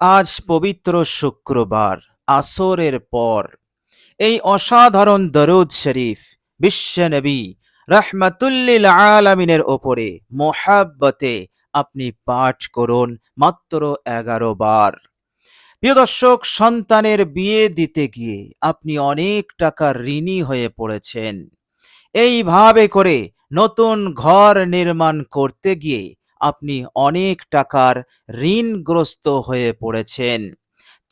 আজ পবিত্র শুক্রবার, আসরের পর। এই অসাধারণ দরুদ শরীফ বিশ্বনবী রহমাতুল্লিল আলমিনের ওপরে মোহাব্বতে আপনি পাঠ করুন মাত্র এগারো বার। প্রিয় দর্শক, সন্তানের বিয়ে দিতে গিয়ে আপনি অনেক টাকা ঋণী হয়ে পড়েছেন। এইভাবে করে নতুন ঘর নির্মাণ করতে গিয়ে আপনি অনেক টাকার ঋণগ্রস্ত হয়ে পড়েছেন।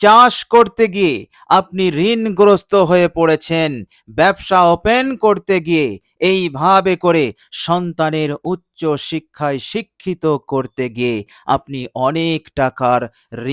চাষ করতে গিয়ে আপনি ঋণগ্রস্ত হয়ে পড়েছেন। ব্যবসা ওপেন করতে গিয়ে এইভাবে করে সন্তানের উচ্চ শিক্ষায় শিক্ষিত করতে গিয়ে আপনি অনেক টাকার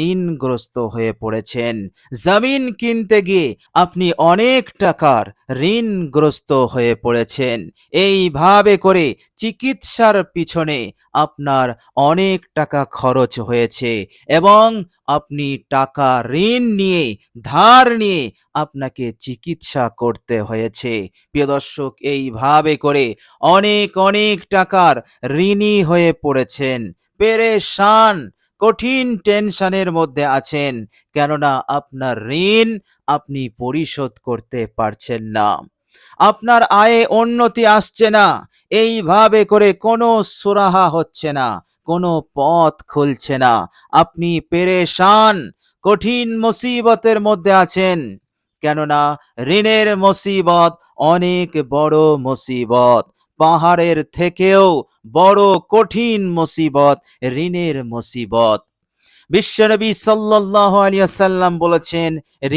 ঋণগ্রস্ত হয়ে পড়েছেন। জমিন কিনতে গিয়ে আপনি অনেক টাকার ঋণগ্রস্ত হয়ে পড়েছেন। এইভাবে করে চিকিৎসার পিছনে আপনার অনেক টাকা খরচ হয়েছে এবং আপনি টাকা ঋণ নিয়ে, ধার নিয়ে আপনাকে চিকিৎসা করতে হয়েছে। প্রিয় দর্শক, এইভাবে করে অনেক অনেক টাকার ঋণী হয়ে পড়েছেন। পেরেশান, কঠিন টেনশনের মধ্যে আছেন। কেননা আপনার ঋণ আপনি পরিশোধ করতে পারছেন না। আপনার আয়ে উন্নতি আসছে না। এইভাবে করে কোনো সুরাহা হচ্ছে না। কোনো পথ খুলছে না। আপনি পেরেশান, কঠিন মুসিবতের মধ্যে আছেন। কেননা ঋণের মুসিবত অনেক বড় মুসিবত। পাহাড়ের থেকেও বড় কঠিন মুসিবত ঋণের মুসিবত। বিশ্বনবী সাল্লাল্লাহু আলাইহি সাল্লাম বলেছেন,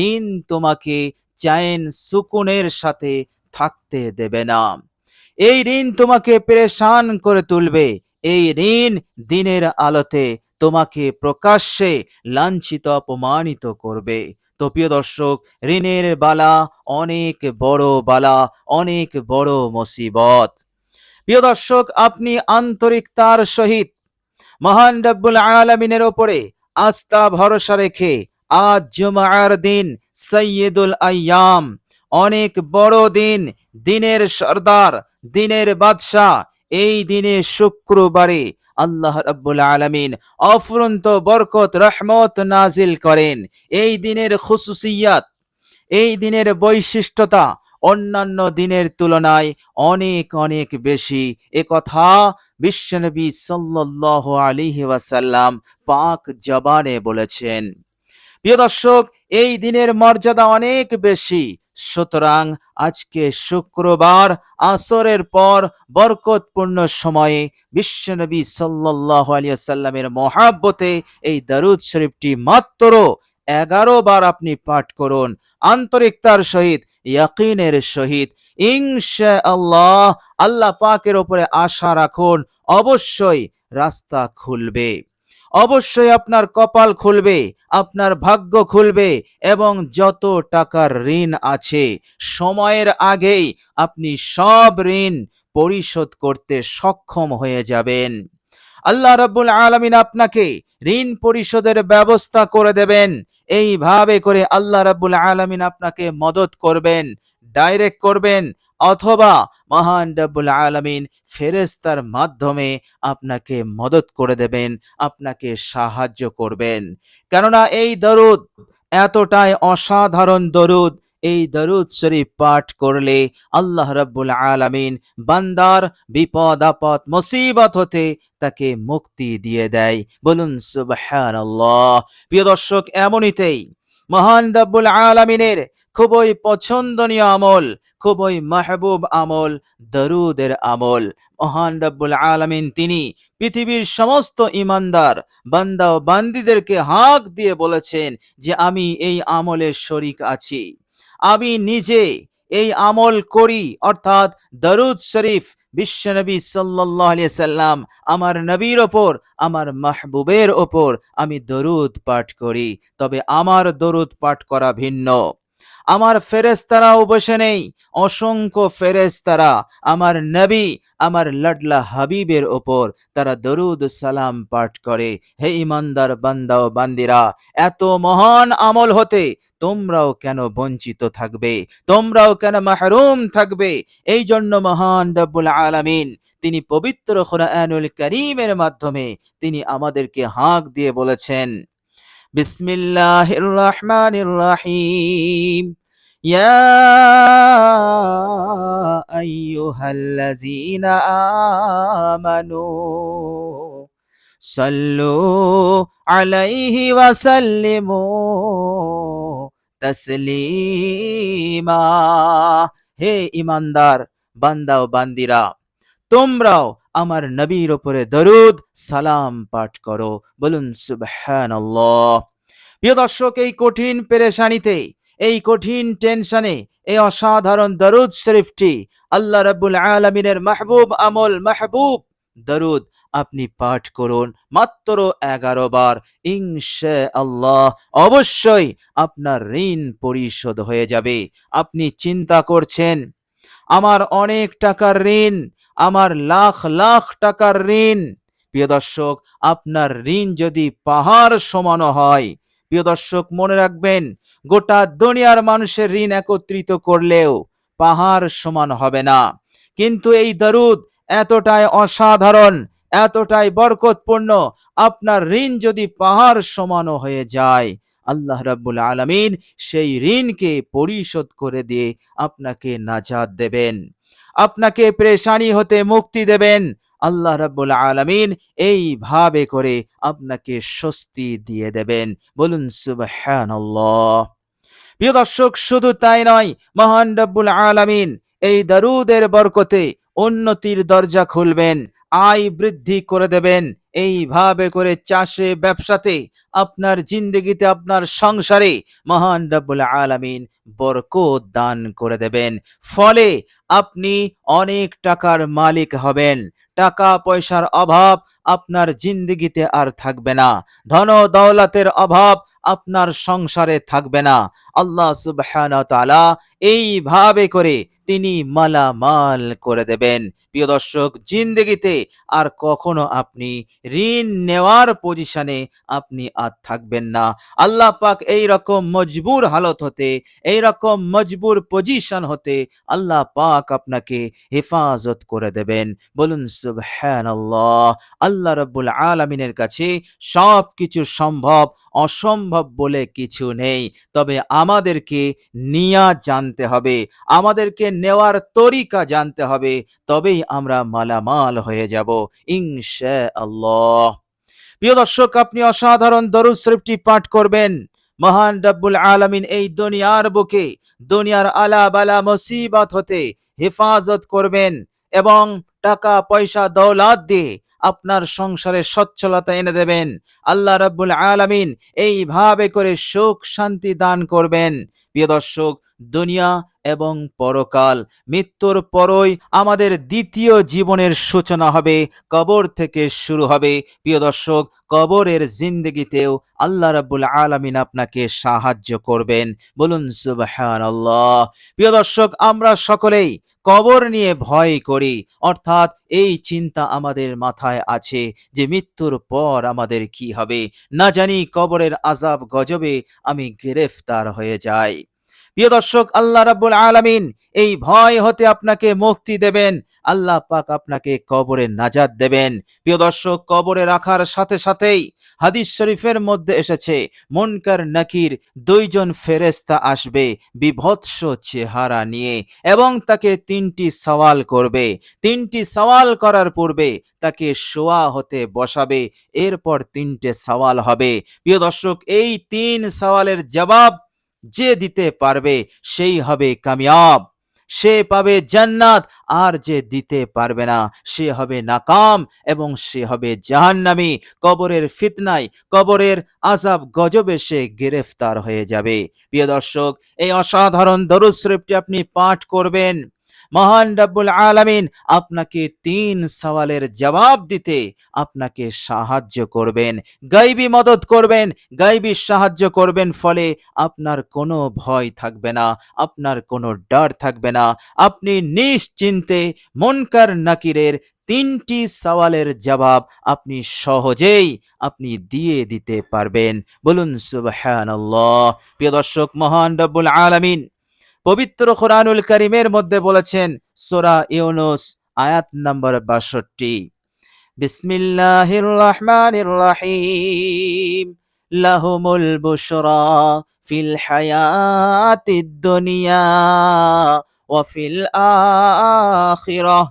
ঋণ তোমাকে চায়েন সুকুনের সাথে থাকতে দেবে না। এই ঋণ তোমাকে পেরেশান করে তুলবে। এই ঋণ দিনের আলোতে তোমাকে প্রকাশ্যে লাঞ্ছিত, অপমানিত করবে। তো প্রিয় দর্শক, ঋণের বালা অনেক বড় বালা, অনেক বড় মুসিবত। প্রিয় দর্শক, আপনি আন্তরিকতার সহিত মহান রব্বুল আলমিনের ওপরে আস্থা, ভরসা রেখে আজ জুমার দিন সৈয়দুল আয়াম, অনেক বড় দিন, দিনের সর্দার, দিনের বাদশাহ, এই দিনে শুক্রবারে আল্লাহ রাব্বুল আলামিন অফুরন্ত বরকত, রহমত নাজিল করেন। এই দিনের খুসুসিয়াত, এই দিনের বৈশিষ্ট্যতা অন্যান্য দিনের তুলনায় অনেক অনেক বেশি। এ কথা বিশ্বনবী সাল্লাল্লাহু আলাইহি ওয়াসাল্লাম পাক জবানে বলেছেন। প্রিয় দর্শক, এই দিনের মর্যাদা অনেক বেশি। সুতরাং আজকে শুক্রবার আসরের পর বরকতপূর্ণ সময়ে বিশ্বনবী সাল্লাল্লাহু আলাইহি সাল্লামের মহাব্বতে এই দারুদ শরীফটি মাত্র এগারো বার আপনি পাঠ করুন। আন্তরিকতার সহিত, ইয়াকিনের সহিত। ইনশা আল্লাহ আল্লাহ পাকের ওপরে আশা রাখুন, অবশ্যই রাস্তা খুলবে। অবশ্যই আপনার কপাল খুলবে, আপনার ভাগ্য খুলবে এবং যত টাকার ঋণ আছে, সময়ের আগেই আপনি সব ঋণ পরিশোধ করতে সক্ষম হয়ে যাবেন। আল্লাহ রাব্বুল আলামিন আপনাকে ঋণ পরিশোধের ব্যবস্থা করে দেবেন। এইভাবে করে আল্লাহ রাব্বুল আলামিন আপনাকে মদত করবেন ডাইরেক্ট করবেন অথবা মহান রব্বুল আলামিন ফেরেস্তার মাধ্যমে আপনাকে মদত করে দেবেন, আপনাকে সাহায্য করবেন। কেননা এই দরুদ এতটাই অসাধারণ দরুদ, এই দরুদ শরীফ পাঠ করলে আল্লাহ রাব্বুল আলামিন বান্দার বিপদ, আপদ, মুসিবত হতে তাকে মুক্তি দিয়ে দেয়। বলুন, সুবহানাল্লাহ। প্রিয় দর্শক, এমনিতেই মহান রাব্বুল আলামিনের খুবই পছন্দনীয় আমল, খুবই মাহবুব আমল, দরুদের আমল। মহান রব্বুল আলামিন তিনি পৃথিবীর সমস্ত ইমানদার, বান্দা ও বান্দিদেরকে হাঁক দিয়ে বলেছেন যে, আমি এই আমলের শরিক আছি। আমি নিজে এই আমল করি, অর্থাৎ দরুদ শরীফ বিশ্বনবী সাল্লাম আমার নবীর ওপর, আমার মাহবুবের ওপর আমি দরুদ পাঠ করি। তবে আমার দরুদ পাঠ করা ভিন্ন। আমার ফেরেস্তারাও বসে নেই। অসংখ্য ফেরেস্তারা আমার নবী, আমার লাডলা হাবিবের ওপর তারা দরুদ সালাম পাঠ করে। হে ইমানদার বান্দা ও বান্দিরা, এত মহান আমল হতে তোমরাও কেন বঞ্চিত থাকবে? তোমরাও কেন মাহরুম থাকবে? এই জন্য মহান রব্বুল আলামিন, তিনি পবিত্র কোরআনুল করিমের মাধ্যমে তিনি আমাদেরকে হাঁক দিয়ে বলেছেন বিসমিল্লাহির রহমানির রহিম ইয়া আইয়ুহাল্লাযীনা আমানু সাল্লু আলাইহি ওয়া সাল্লিমু তাসলিমা হে ইমানদার বান্দা ও বান্দিরা তোমরাও আমার নবীর ওপরে দরুদ সালাম পাঠ করো। বলুন, সুবহানাল্লাহ। প্রিয় দর্শক, এই কঠিন পেরেশানিতে, এই কঠিন টেনশনে, এই অসাধারণ দরুদ শরীফটি আল্লাহ রাব্বুল আলামিনের মাহবুব আমল মাহবুব দরুদ আপনি পাঠ করুন মাত্র এগারো বার। ইনশা আল্লাহ অবশ্যই আপনার ঋণ পরিশোধ হয়ে যাবে। আপনি চিন্তা করছেন, আমার অনেক টাকার ঋণ আমার লাখ লাখ টাকার ঋণ। প্রিয় দর্শক, আপনার ঋণ যদি পাহাড় সমানো হয়, প্রিয় দর্শক, মনে রাখবেন, গোটা দুনিয়ার মানুষের ঋণ একত্রিত করলেও পাহাড় সমান হবে না। কিন্তু এই দারুদ এতটাই অসাধারণ, এতটাই বরকতপূর্ণ, আপনার ঋণ যদি পাহাড় সমানও হয়ে যায়, আল্লাহ রাব্বুল আলামিন সেই ঋণকে পরিশোধ করে দিয়ে আপনাকে নাজাত দেবেন। আপনাকে প্রেশানি হতে মুক্তি দেবেন। আল্লাহ রাব্বুল আলামিন এইভাবে করে আপনাকে স্বস্তি দিয়ে দেবেন। বলুন, সুবহানাল্লাহ। প্রিয় দর্শক, শুধু তাই নয়, মহান রব্বুল আলামিন এই দারুদের বরকতে উন্নতির দরজা খুলবেন। আয় বৃদ্ধি করে দেবেন। এইভাবে করে চাষে, ব্যবসাতে, আপনার জিন্দগিতে, আপনার সংসারে মহান রব্বুল আলামিন বরকত দান করে দেবেন। ফলে আপনি অনেক টাকার মালিক হবেন। টাকা পয়সার অভাব আপনার জিন্দগিতে আর থাকবে না। ধন দৌলতের অভাব আপনার সংসারে থাকবে না। আল্লাহ সুবহানাহু ওয়া তাআলা এইভাবে করে তিনি মালামাল করে দেবেন। প্রিয় দর্শক, জিন্দগিতে আর কখনো আপনি ঋণ নেওয়ার পজিশনে আপনি আর থাকবেন না। আল্লাহ পাক এই রকম মজবুর হালত হতে, এই রকম মজবুর পজিশন হতে আল্লাহ পাক আপনাকে হেফাজত করে দেবেন। বলুন, সুবহানাল্লাহ, আল্লাহ রাব্বুল আলামিনের কাছে সব কিছু সম্ভব, অসম্ভব বলে কিছু নেই। তবে আমাদেরকে নিয়া জানতে হবে, আমাদেরকে নেওয়ার তরিকা জানতে হবে। তবেই আমরা মালামাল হয়ে যাব ইনশা আল্লাহ প্রিয় দর্শক, আপনি অসাধারণ দরুদ শরীফটি পাঠ করবেন। মহান রব্বুল আলামিন এই দুনিয়ার বুকে, দুনিয়ার আলা বালা মুসিবত হতে হেফাজত করবেন এবং টাকা, পয়সা, দৌলত দিয়ে আপনার সংসারে সচ্ছলতা এনে দেবেন। আল্লাহ রাব্বুল আলামিন এইভাবে করে সুখ শান্তি দান করবেন। প্রিয় দর্শক, দুনিয়া এবং পরকাল, মৃত্যুর পরই আমাদের দ্বিতীয় জীবনের সূচনা হবে, কবর থেকে শুরু হবে। প্রিয় দর্শক, কবরের জিন্দগিতেও আল্লাহ রাব্বুল আলামিন আপনাকে সাহায্য করবেন। বলুন, সুবহানাল্লাহ। প্রিয় দর্শক, আমরা সকলেই কবর নিয়ে ভয় করি, অর্থাৎ এই চিন্তা আমাদের মাথায় আছে যে মৃত্যুর পর আমাদের কি হবে? না জানি কবরের আজাব গজবে আমি গ্রেফতার হয়ে যাই। প্রিয় দর্শক, আল্লাহ রাব্বুল আলামিন এই ভয় হতে আপনাকে মুক্তি দেবেন। আল্লাহ পাক আপনাকে কবরে নাজাদ দেবেন। প্রিয় দর্শক, কবরে রাখার সাথে সাথেই হাদিস শরীফের মধ্যে এসেছে, মুনকার নাকির দুইজন ফেরেস্তা আসবে বিভৎস চেহারা নিয়ে এবং তাকে তিনটি সওয়াল করবে। তিনটি সওয়াল করার পূর্বে তাকে শোয়া হতে বসাবে, এরপর তিনটে সওয়াল হবে। প্রিয় দর্শক, এই তিন সওয়ালের জবাব যে দিতে পারবে সেই হবে কামিয়াব। সে পাবে জান্নাত, আর যে দিতে পারবে না, সে হবে নাকাম এবং সে হবে জাহান্নামি। কবরের ফিতনায়, কবরের আজাব গজবে সে গ্রেফতার হয়ে যাবে। প্রিয় দর্শক, এই অসাধারণ দরুদ শরীফটি আপনি পাঠ করবেন। মহান রব্বুল আলামিন আপনাকে তিন সওয়ালের জবাব দিতে আপনাকে সাহায্য করবেন। গাইবি মদত করবেন, গাইবি সাহায্য করবেন, ফলে আপনার কোনো ভয় থাকবে না, আপনার কোনো ডর থাকবে না। আপনি নিশ্চিন্তে মনকার নাকিরের তিনটি সওয়ালের জবাব আপনি সহজেই আপনি দিয়ে দিতে পারবেন। বলুন সুবহানাল্লাহ। প্রিয় দর্শক, মহান রব্বুল আলামিন পবিত্র কোরআনুল করিমের মধ্যে বলেছেন সোরা ইউনুস, আয়াত নম্বর বাষট্টি। বিসমিল্লাহির লাহুমুল বুশরা ফিল হায়াতিদ দুনিয়া ওয়া ফিল আখিরাহ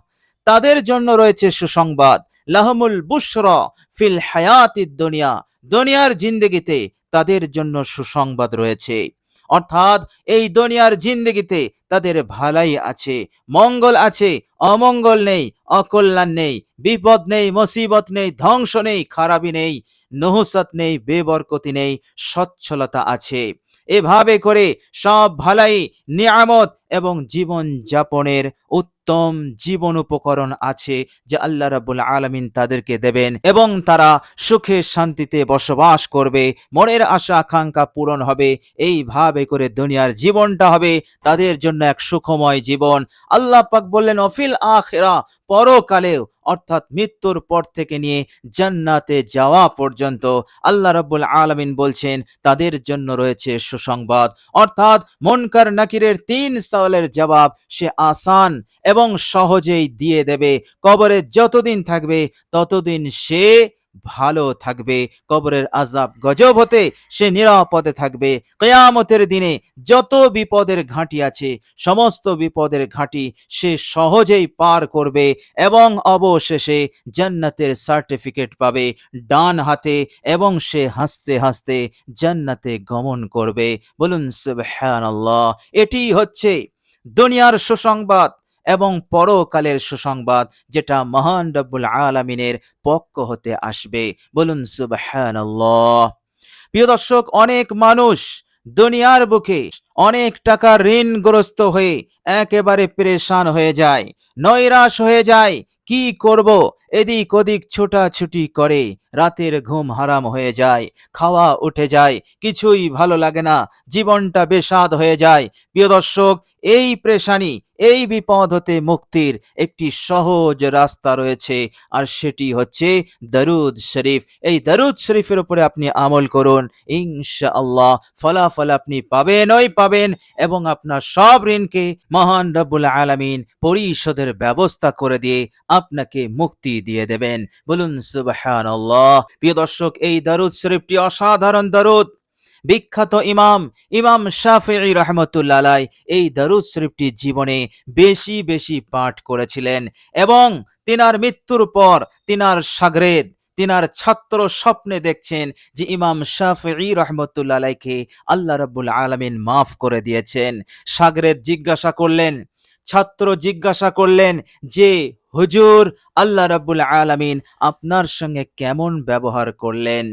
তাদের জন্য রয়েছে সুসংবাদ। লাহমুল বুশরা ফিল হায়াতিদ দুনিয়া। দুনিয়ার জিন্দগিতে তাদের জন্য সুসংবাদ রয়েছে। অর্থাৎ এই দুনিয়ার জিন্দগিতে তাদের ভালাই আছে, মঙ্গল আছে, অমঙ্গল নেই, অকল্যাণ নেই, বিপদ নেই, মুসিবত নেই, ধ্বংস নেই খারাপি নেই, নহসত নেই, বেবরকতি নেই, সচ্ছলতা আছে। এভাবে করে সব ভালাই নিয়ামত এবং জীবন যাপনের উত্তম জীবন উপকরণ আছে যে আল্লাহ রাব্বুল আলামিন তাদেরকে দেবেন এবং তারা সুখে শান্তিতে বসবাস করবে, মনের আশা আকাঙ্ক্ষা পূরণ হবে, এইভাবে করে দুনিয়ার জীবনটা হবে, তাদের জন্য এক সুখময় জীবন। আল্লাহ পাক বললেন, অফিল আখেরা, পরকালেও অর্থাৎ মৃত্যুর পর থেকে নিয়ে জান্নাতে যাওয়া পর্যন্ত আল্লাহ রব্বুল আলমিন বলছেন, তাদের জন্য রয়েছে সুসংবাদ। অর্থাৎ মনকার নাকিরের তিন সওয়ালের জবাব সে আসান এবং সহজেই দিয়ে দেবে। কবরে যতদিন থাকবে, ততদিন সে ভালো থাকবে, কবরের আজাব গজব হতে সে নিরাপদে থাকবে। কেয়ামতের দিনে যত বিপদের ঘাঁটি আছে, সমস্ত বিপদের ঘাঁটি সে সহজেই পার করবে এবং অবশেষে জান্নাতের সার্টিফিকেট পাবে, ডান হাতে এবং সে হাসতে হাসতে জান্নাতে গমন করবে। বলুন সুবহানাল্লাহ, এটি হচ্ছে দুনিয়ার সুসংবাদ। এবং পরকালের সুসংবাদ যেটা মহান রব্বুল আলামিনের পক্ষ হতে আসবে। বলুন, সুবহানাল্লাহ। প্রিয় দর্শক, অনেক মানুষ দুনিয়ার বুকে অনেক টাকা ঋণগ্রস্ত হয়ে একেবারে পরেশান হয়ে যায়, নৈরাশ হয়ে যায়। কি করব? এদিক ওদিক ছোটাছুটি করে রাতের ঘুম হারাম হয়ে যায়, খাওয়া উঠে যায়, কিছুই ভালো লাগে না, জীবনটা বেসাদ হয়ে যায়। প্রিয় দর্শক, এই প্রেশানি এই বিপদ হতে মুক্তির একটি সহজ রাস্তা রয়েছে। আর সেটি হচ্ছে দরুদ শরীফ। এই দরুদ শরীফের উপরে আপনি আমল করুন। ইনশাআল্লাহ ফলাফল আপনি পাবেনই পাবেন এবং আপনার সব ঋণকে মহান রব্বুল আলামিন পরিশোধের ব্যবস্থা করে দিয়ে আপনাকে মুক্তি দিয়ে দেবেন। বলুন সুবহানাল্লাহ। প্রিয় দর্শক, এই দরুদ শরীফটি অসাধারণ দরুদ। বিখ্যাত ইমাম ইমাম শাফিঈ রহমতুল্লাহ এই দারুদ শরীফটি জীবনে বেশি বেশি পাঠ করেছিলেন এবং তিনার মৃত্যুর পর তিনার সাগরেদ, তিনার ছাত্র স্বপ্নে দেখছেন যে ইমাম শাফিঈ রহমতুল্লাহ আলাইকে আল্লাহ রাব্বুল আলামিন মাফ করে দিয়েছেন। সাগরেদ জিজ্ঞাসা করলেন, ছাত্র জিজ্ঞাসা করলেন যে, হুজুর, আল্লাহ রাব্বুল আলামিন আপনার সঙ্গে কেমন ব্যবহার করলেন?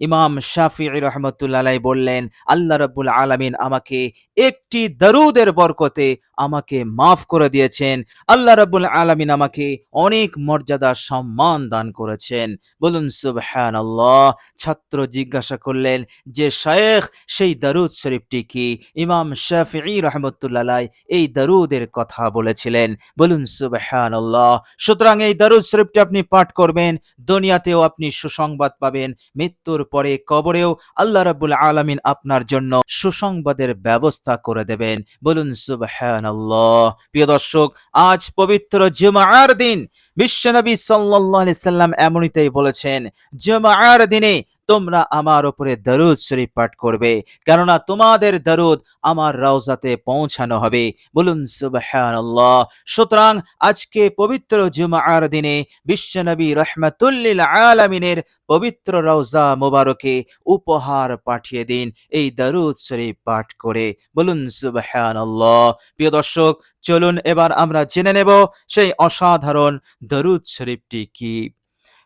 ইমাম শাফি রহমতুল্লাহ বললেন, আল্লাহ রাব্বুল আলামিন আমাকে একটি দারুদের বরকতে আমাকে মাফ করে দিয়েছেন। আল্লাহ রাব্বুল আলমিন আমাকে অনেক মর্যাদা সম্মান দান করেছেন। বলুন, সুবহানাল্লাহ। ছাত্র জিজ্ঞাসা করলেন, যে শায়েখ, সেই দারুদ শরীফটি কি? ইমাম শাফি রহমতুল্লাহ এই দারুদের কথা বলেছিলেন। বলুন, সুবহানাল্লাহ। সুতরাং এই দারুদ শরীফটি আপনি পাঠ করবেন, দুনিয়াতেও আপনি সুসংবাদ পাবেন, মৃত্যুর পরে কবরেও আল্লাহ রাবুল আলমিন আপনার জন্য সুসংবাদের ব্যবস্থা করে দেবেন। বলুন, সুবহানাল্লাহ। প্রিয় দর্শক, আজ পবিত্র জুমার দিন। বিশ্বনবী সাল্লাহ সাল্লাম এমনিতেই বলেছেন, জুমার দিনে তোমরা আমার উপরে দরুদ শরীফ পাঠ করবে। কেননা তোমাদের দরুদ আমার রওজাতে পৌঁছানো হবে। বলুন, সুবহানাল্লাহ। সুতরাং আজকে পবিত্র জুমার দিনে বিশ্বনবী রহমাতুল্লিল আলামিনের পবিত্র রওজা মোবারকে উপহার পাঠিয়ে দিন এই দরুদ শরীফ পাঠ করে। বলুন, সুবহানাল্লাহ। প্রিয় দর্শক, চলুন এবার আমরা জেনে নেব সেই অসাধারণ দরুদ শরীফটি কি।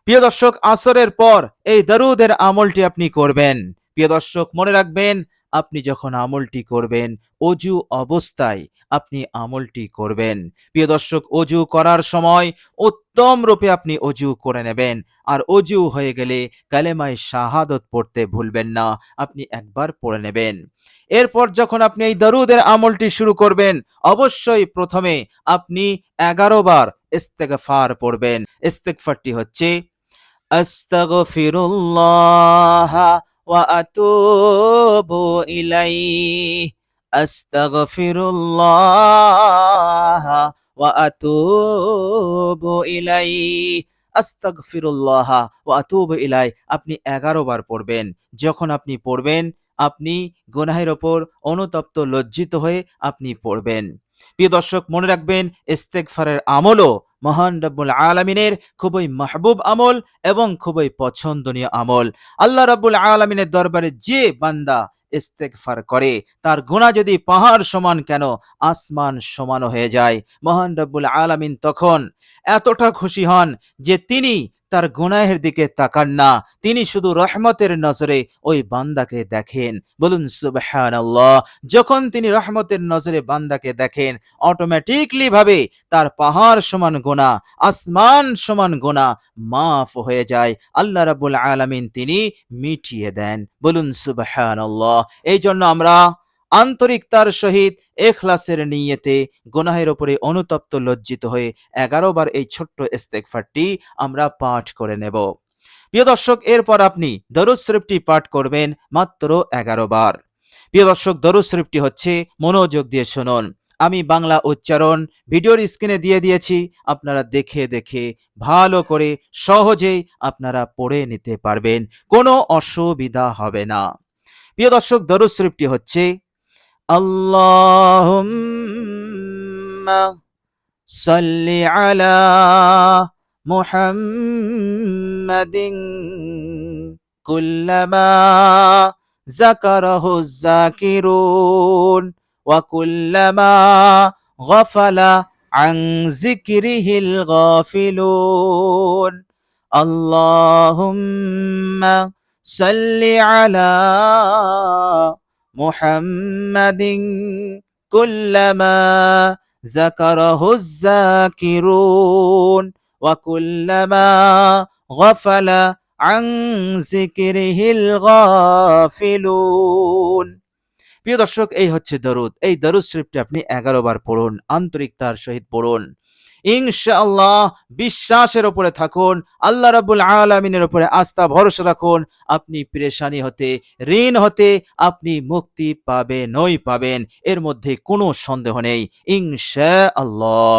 প্রিয় দর্শক, আসরের পর এই দারুদের আমলটি আপনি করবেন। প্রিয় দর্শক, মনে রাখবেন, আপনি যখন আমলটি করবেন, অজু অবস্থায় আপনি আমলটি করবেন। প্রিয় দর্শক, অজু করার সময় উত্তম রূপে আপনি অজু করে নেবেন। আর অজু হয়ে গেলে কালেমায় শাহাদত পড়তে ভুলবেন না, আপনি একবার পড়ে নেবেন। এরপর যখন আপনি এই দারুদের আমলটি শুরু করবেন, অবশ্যই প্রথমে আপনি এগারো বার ইস্তেগফার পড়বেন। ইস্তেগফারটি হচ্ছে আস্তাগফিরুল্লাহ ওয়া আতুবু ইলাইহি। আস্তাগফিরুল্লাহ ওয়া আতুবু ইলাইহি। আস্তাগফিরুল্লাহ ও আতুব ইলাই আপনি এগারো বার পড়বেন। যখন আপনি পড়বেন, আপনি গুনাহের ওপর অনুতপ্ত লজ্জিত হয়ে আপনি পড়বেন। প্রিয় দর্শক, মনে রাখবেন, ইস্তেগফারের আমলও মহান রব্বুল আলমিনের খুবই মাহবুব আমল এবং খুবই পছন্দনীয় আমল। আল্লাহ রব্বুল আলমিনের দরবারে যে বান্দা ইস্তেকফার করে, তার গুণা যদি পাহাড় সমান কেন, আসমান সমান হয়ে যায়। মহান রব্বুল আলমিন তখন এতটা খুশি হন যে তিনি তার গুনাহের দিকে তাকান না। তিনি শুধু রহমতের নজরে ওই বান্দাকে দেখেন। বলুন, সুবহানাল্লাহ। যখন তিনি রহমতের নজরে বান্দাকে দেখেন অটোমেটিকলি ভাবে তার পাহাড় সমান গোনা আসমান সমান গোনা মাফ হয়ে যায়। আল্লাহ রাব্বুল আলামিন তিনি মিটিয়ে দেন। বলুন, সুবহানাল্লাহ। এই জন্য আমরা আন্তরিকতার সহিত এখলাসের নিয়তে গুনাহের ওপরে অনুতপ্ত লজ্জিত হয়ে এগারো বার এই ছোট্ট ইস্তেগফারটি আমরা পাঠ করে নেব। প্রিয় দর্শক, এরপর আপনি দরুদ শরীফটি পাঠ করবেন মাত্র এগারো বার। প্রিয় দর্শক, দরুদ শরীফটি হচ্ছে মনোযোগ দিয়ে শুনুন। আমি বাংলা উচ্চারণ ভিডিওর স্ক্রিনে দিয়ে দিয়েছি, আপনারা দেখে দেখে ভালো করে সহজেই আপনারা পড়ে নিতে পারবেন, কোনো অসুবিধা হবে না। প্রিয় দর্শক, দরুদ শরীফটি হচ্ছে اللهم صل على محمد كلما ذكره الذاكرون وكلما غفل عن ذكره الغافلون اللهم صل على محمد كلما ذكره الذاكرون وكلما غفل عن ذكره الغافلون প্রিয় দর্শক এই হচ্ছে দরুদ এই দরুদ শরীফটি আপনি এগারো বার পড়ুন আন্তরিকতার সহিত পড়ুন ইনশাআল্লাহ বিশ্বাসের উপরে থাকুন, আল্লাহ রাবুল আলমিনের উপরে আস্থা, ভরসা রাখুন, আপনি পেরেশানি হতে, ঋণ হতে আপনি মুক্তি পাবেন নই পাবেন, এর মধ্যে কোনো সন্দেহ নেই, ইনশাআল্লাহ।